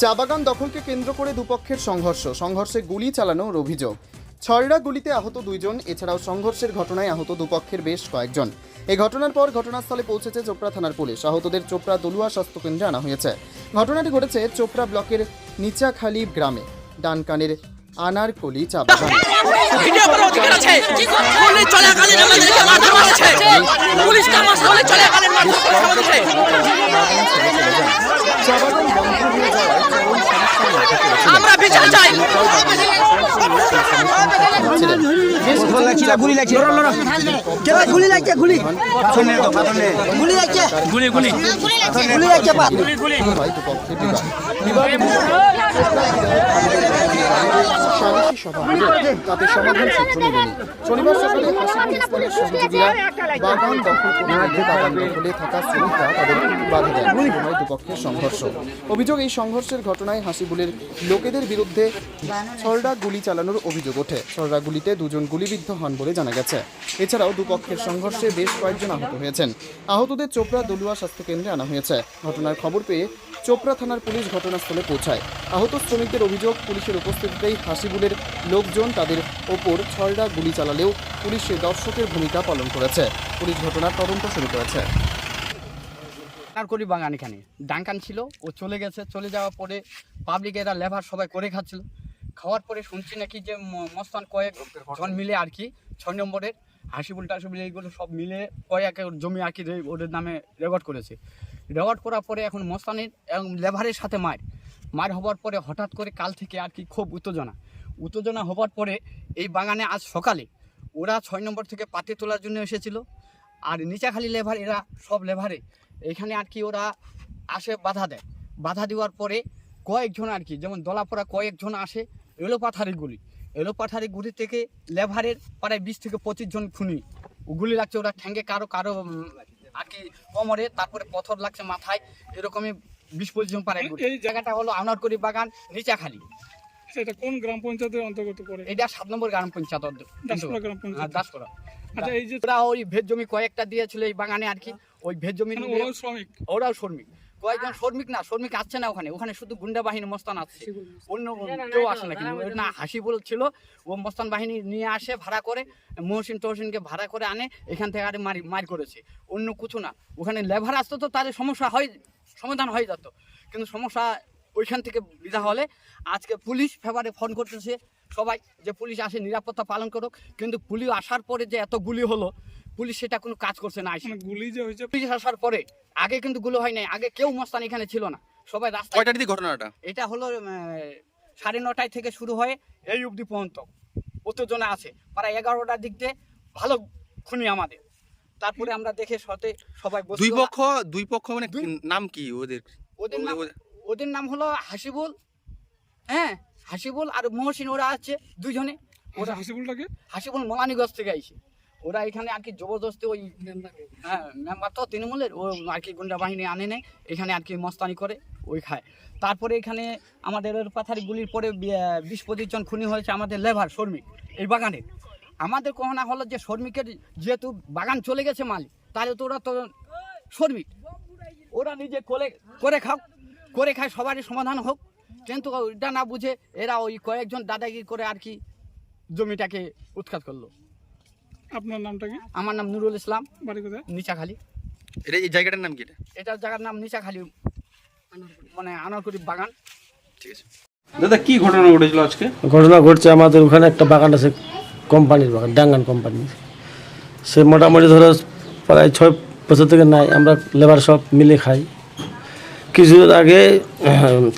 চা বাগান দখলকে কেন্দ্র করে দুপক্ষের সংঘর্ষ। সংঘর্ষে গুলি চালানোর অভিযোগ। ছয়রা গুলিতে আহত দুইজন, এছাড়াও সংঘর্ষের ঘটনায় আহত দুপক্ষের বেশ কয়েকজন। এই ঘটনার পর ঘটনাস্থলে পৌঁছেছে চোপড়া থানার পুলিশ। আহতদের চোপড়া দলুয়া স্বাস্থ্যকেন্দ্রে আনা হয়েছে। ঘটনাটি ঘটেছে চোপড়া ব্লকের নিচাখালি গ্রামে। ডানকানের আনারকলি চা বাগান চা বন্ধ হয়ে যাওয়ায় চরম সমস্যার আমরা বিচার চাই গুলি লাগছে গুলি লাগছে গুলি গুলি। লাগছে গুলি গুলি। গুলি লাগছে পাত দুপক্ষের বিবাদ। বিবাদের সালিশি সভা হলে তাতে সমাধান সূত্র মেলেনি শনিবার সকালে হাসিবুল ইসলামের সহযোগীরা বাগান দখল করে বাগান দখলে থাকা শ্রমিকরা তাদের বাধা দেন হয় দুপক্ষের সংঘর্ষ। অভিযোগ এই সংঘর্ষের ঘটনায় হাসিবুলের লোকেদের বিরুদ্ধে ছলডা গুলি চালানোর অভিযোগ ওঠে। ছলডা গুলিতে দুজন গুলিবিদ্ধ হন বলে জানা গেছে। এছাড়াও দুপক্ষের সংঘর্ষে বেশ কয়েকজন আহত হয়েছেন। আহতদের চোপড়া দলুয়া স্বাস্থ্যকেন্দ্রে আনা হয়েছে। ঘটনার খবর পেয়ে চোপড়া থানার পুলিশ ঘটনাস্থলে পৌঁছায়। আহত শ্রমিকদের অভিযোগ, পুলিশের উপস্থিতিতেই হাসিবুলের লোকজন তাদের ওপর ছয়টা গুলি চালালেও পুলিশ দর্শকের ভূমিকা পালন করেছে। পুলিশ ঘটনার তদন্ত শুরু করেছে। আর করি বাগান এখানে ডাঙ্কান ছিল, ও চলে গেছে। চলে যাওয়ার পরে পাবলিক এরা লেবার সবাই করে খাচ্ছিল। খাওয়ার পরে শুনছি নাকি যে মস্তান কয়েক জন মিলে আর কি, ছয় নম্বরের হাসিবুল টাসিবুল এইগুলো সব মিলে কয়েক একর জমি আর কি রে- ওদের নামে রেকর্ড করেছে। রেকর্ড করার পরে এখন মস্তানের এবং লেভারের সাথে মার মার হওয়ার পরে হঠাৎ করে কাল থেকে আর কি খুব উত্তেজনা। উত্তেজনা হওয়ার পরে এই বাগানে আজ সকালে ওরা ছয় নম্বর থেকে পাতে তোলার জন্য এসেছিল। আর নিচাখালি লেভার এরা সব লেভারে এখানে আর কি ওরা আসে বাধা দেয়। বাধা দেওয়ার পরে কয়েকজন আর কি, যেমন দলাপড়া কয়েকজন আসে এলো গুলি এলো পাথারি গুলি থেকে লেভারের প্রায় বিশ থেকে পঁচিশ জন খুনি। গুলি লাগছে ওরা ঠ্যাঙ্গে কারও কারও আর কি কোমরে তারপরে পথর লাগছে মাথায় এরকমই বিশ পঁচিশ জন পাড়ায় এই জায়গাটা হলো আনারকরি বাগান নিচাখালি। সেটা কোন গ্রাম পঞ্চায়েতের অন্তর্গত পড়ে? এটা সাত নম্বর গ্রাম পঞ্চায়েত। দাসপুরা গ্রাম পঞ্চায়েত। হ্যাঁ, দাসপুরা। আচ্ছা এই যে ওরা ওই ভেজ জমি কয়েকটা দিয়েছিল এই বাগানে আর কি। ওই ভেজ জমি মানে ওরাও শ্রমিক? ওরাও শ্রমিক। কয়েকজন শ্রমিক না শ্রমিক আসছে না ওখানে। ওখানে শুধু গুন্ডা বাহিনী মস্তান আসছে। অন্য কেউ আসে না কিন্তু। না হাসি ছিল ও মস্তান বাহিনী নিয়ে আসে ভাড়া করে মহসিন তহসিনকে ভাড়া করে আনে এখান থেকে আরে মারি মার করেছে। অন্য কিছু না। ওখানে লেবার আসতো তো তাদের সমস্যা হয় সমাধান হয়ে যেত। কিন্তু সমস্যা ওইখান থেকে বিধা হলে আজকে পুলিশ ফেভারে ফোন করতেছে সবাই যে পুলিশ আসে নিরাপত্তা পালন করুক। কিন্তু পুলিশ আসার পরে যে এত গুলি হলো পুলিশ সেটা কোনো কাজ করছে না মানে গুলি যে হয়েছে পুলিশ আসার পরে আগে কিন্তু গুলো হয় নাই আগে কেউ মস্তান এখানে ছিল না। সবাই কয়টার দিকে ঘটনাটা? এটা হলো সাড়ে নটায় থেকে শুরু হয়ে এই অবধি পর্যন্ত। উত্তেজনা আছে? প্রায় এগারোটার দিক দিয়ে ভালো খুনি আমাদের। তারপরে আমরা দেখে সতে সবাই দুই পক্ষ দুই পক্ষ মানে দুই- নাম কি ওদের? ওদের নাম ওদের- ওদের নাম হলো হাসিবুল। হ্যাঁ হাসিবুল আর মহসিন ওরা আছে দুজনে ওরা হাসিবুলটাকে? হাসিবুল মোলানিগঞ্জ থেকে আইছে। ওরা এখানে আর কি জবরদস্তি ওই হ্যাঁ মেম্বার তো তৃণমূলের, ও আর কি গুন্ডা বাহিনী আনে নেয়, এখানে আর কি মস্তানি করে, ওই খায়। তারপরে এখানে আমাদের এর পাথারি গুলির পরে বিশ পঁচিশ জন খুনি হয়েছে আমাদের লেবার শ্রমিক, এই বাগানে। আমাদের কহনা হলো যে শ্রমিকের যেহেতু বাগান চলে গেছে মালিক, তাহলে তো ওরা তো শ্রমিক। ওরা নিজে করে করে খাও, করে খায়, সবারই সমাধান হোক। কিন্তু এটা না বুঝে এরা ওই কয়েকজন দাদাগিরি করে আর কি জমিটাকে উৎখাত করল। আপনার নামটা কি আমার নাম নুরুল ইসলাম। বাড়ি কোথায়? নিচাখালি। এটা এই জায়গাটার নাম কি এটা? এটার জায়গার নাম নিচাখালি মানে আনারকুড়ি বাগান। ঠিক আছে। দাদা কি ঘটনা ঘটেছিল আজকে? ঘটনা ঘটছে আমাদের ওখানে একটা বাগান আছে কোম্পানির বাগান ডাঙ্গান কোম্পানি সে মোটামুটি ধরো প্রায় ছয় বছর থেকে নাই আমরা লেবার সব মিলে খাই। কিছু আগে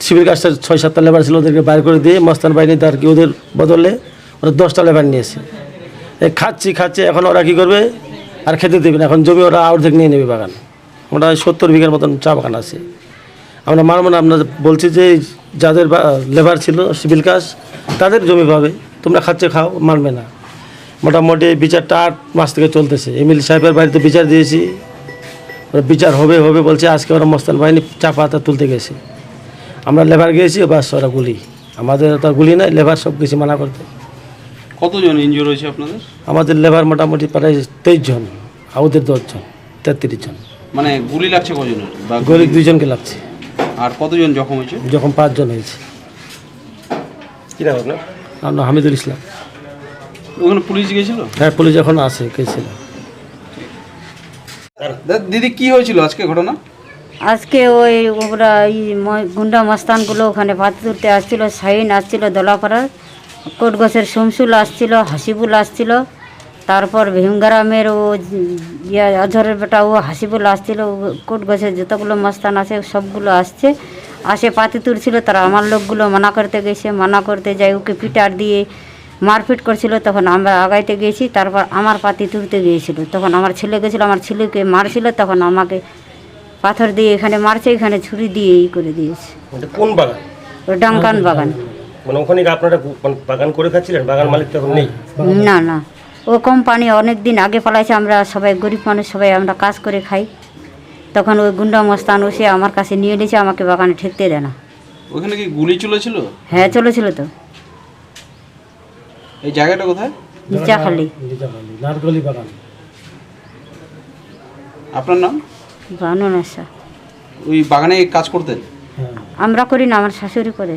সিভিল কাজটা ছয় সাতটা লেবার ছিল ওদেরকে বাইর করে দিয়ে মস্তান বাহিনী তার কি ওদের বদলে ওরা দশটা লেবার নিয়েছে খাচ্ছি, খাচ্ছে, এখন ওরা কী করবে? আর খেতে দেবে না, এখন জমি ওরা অর্ধেক নিয়ে নেবে বাগান। মোটামুটি সত্তর বিঘার মতন চা বাগান আছে। আমরা মানব না আপনার বলছি যে যাদের লেবার ছিল, সিভিল কাজ, তাদের জমি পাবে। তোমরা খাচ্ছে, খাও মানবে না। মোটামুটি বিচারটা আট মাস থেকে চলতেছে। এমএল সাহেবের বাড়িতে বিচার দিয়েছি। বিচার হবে হবে বলছে, আজকে ওরা মস্তান বাহিনী চা পাতা তুলতে গেছে। আমরা লেবার গিয়েছি বাস ওরা গুলি। আমাদের তো গুলি নাই, লেবার সব কিছু মানা করতে। কতজন ইনজুর হয়েছে আপনাদের? আমাদের লেবার মোটামুটি প্রায় তেইশ জন আর ওদের দশজন তেত্রিশ জন মানে গুলি লাগছে কজনের? বা গরিব দুইজনকে লাগছে। আর কতজন জখম হয়েছে? যখন পাঁচজন হয়েছে। কি নাম আপনার? আমার হামিদুল ইসলাম। ওখানে পুলিশ গিয়েছিল? হ্যাঁ পুলিশ এখন আসে গেছিল দিদি কি হয়েছিল আজকে ঘটনা? আজকে ওই ওরা এই ম- গুন্ডা মাস্তানগুলো ওখানে পাতি তুলতে আসছিল শাহিন আসছিল দলাপাড়ার। কোটগছের শমসুল আসছিল হাসিবুল আসছিল। তারপর ভীমগ্রামের ও ইয়া আজহরের বেটা ও হাসিবুল আসছিল। ও কোটগছের যতগুলো মাস্তান আছে সবগুলো আসছে। আসে পাতি তুলছিল তারা আমার লোকগুলো মানা করতে গেছে। মানা করতে যাই ওকে পিটার দিয়ে মারপিট করছিল। তখন আমরা আগাইতে গিয়েছি তারপর আমার পাতি তুলতে গিয়েছিল। তখন আমার ছেলে গেছিল আমার ছেলেকে মারছিল। তখন আমাকে পাথর দিয়ে এখানে মারছে এখানে ছুরি দিয়ে ই করে দিয়েছে। ওটা কোন বাগান? ডাঙ্কান বাগান। মানে ওখানে আপনারা মানে বাগান করে খাচ্ছিলেন? বাগান মালিক তো এখন নেই? না না। ও কোম্পানি অনেক দিন আগে পালাইছে আমরা সবাই গরিব মানুষ সবাই আমরা কাজ করে খাই। তখন ওই গুন্ডা মস্তান সে আমার কাছে নিয়ে নিয়েছে আমাকে বাগানে ঠেকতে দেয় না। ওখানে কি গুলি চলেছিল? হ্যাঁ চলেছিল তো। এই জায়গাটা কোথায়? নিচা খালি নারকলি বাগান। আপনার নাম? বানুন আসা ওই বাগানে কাজ করতেন? হ্যাঁ। আমরা করি না আমার শাশুড়ি করে।